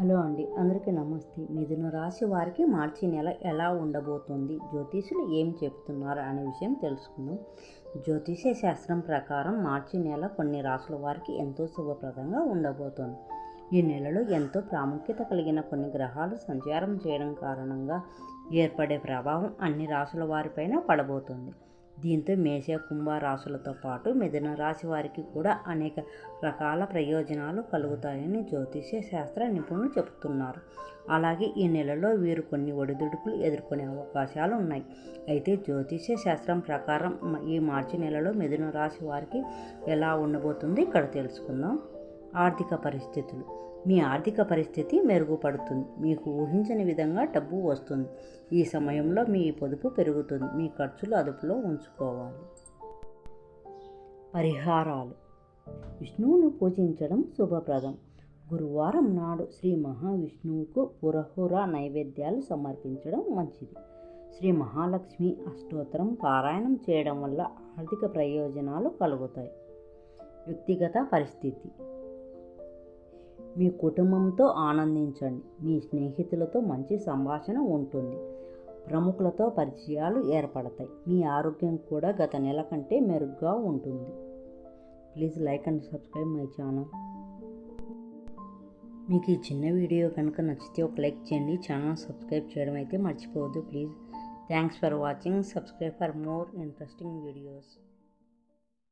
Hello అండి. అందరికీ నమస్తే. మిథున రాశి వారికి మార్చి నెల ఎలా ఉండబోతుంది? జ్యోతిషులు ఏం చెప్తున్నారు అనే విషయం తెలుసుకుందాం. జ్యోతిష శాస్త్రం ప్రకారం మార్చి నెల కొన్ని రాసుల వారికి ఎంతో శుభప్రదంగా ఉండబోతోంది. ఈ నెలలో ఎంతో ప్రాముఖ్యత కలిగిన కొన్ని గ్రహాలు సంచారం చేయడం కారణంగా ఏర్పడే ప్రభావం అన్ని రాసుల వారిపైన పడబోతుంది. దీంతో మేష కుంభ రాశులతో పాటు మిథున రాశి వారికి కూడా అనేక రకాల ప్రయోజనాలు కలుగుతాయని జ్యోతిష్య శాస్త్ర నిపుణులు చెబుతున్నారు. అలాగే ఈ నెలలో వీరు కొన్ని ఒడిదుడుకులు ఎదుర్కొనే అవకాశాలు ఉన్నాయి. అయితే జ్యోతిష్య శాస్త్రం ప్రకారం ఈ మార్చి నెలలో మిథున రాశి వారికి ఎలా ఉండబోతుంది ఇక్కడ తెలుసుకుందాం. ఆర్థిక పరిస్థితులు. మీ ఆర్థిక పరిస్థితి మెరుగుపడుతుంది. మీకు ఊహించని విధంగా డబ్బు వస్తుంది. ఈ సమయంలో మీ పొదుపు పెరుగుతుంది. మీ ఖర్చులు అదుపులో ఉంచుకోవాలి. పరిహారాలు. విష్ణువును పూజించడం శుభప్రదం. గురువారం నాడు శ్రీ మహావిష్ణువుకు పురహుర నైవేద్యాలు సమర్పించడం మంచిది. శ్రీ మహాలక్ష్మి అష్టోత్తరం పారాయణం చేయడం వల్ల ఆర్థిక ప్రయోజనాలు కలుగుతాయి. వ్యక్తిగత పరిస్థితి. మీ కుటుంబంతో ఆనందించండి. మీ స్నేహితులతో మంచి సంభాషణ ఉంటుంది. ప్రముఖులతో పరిచయాలు ఏర్పడతాయి. మీ ఆరోగ్యం కూడా గత నెల కంటే మెరుగ్గా ఉంటుంది. Please like and subscribe my channel. మీకు ఈ చిన్న వీడియో కనుక నచ్చితే ఒక లైక్ చేయండి. ఛానల్ సబ్స్క్రైబ్ చేయడం అయితే మర్చిపోవద్దు. Please. Thanks for watching. Subscribe for more interesting videos.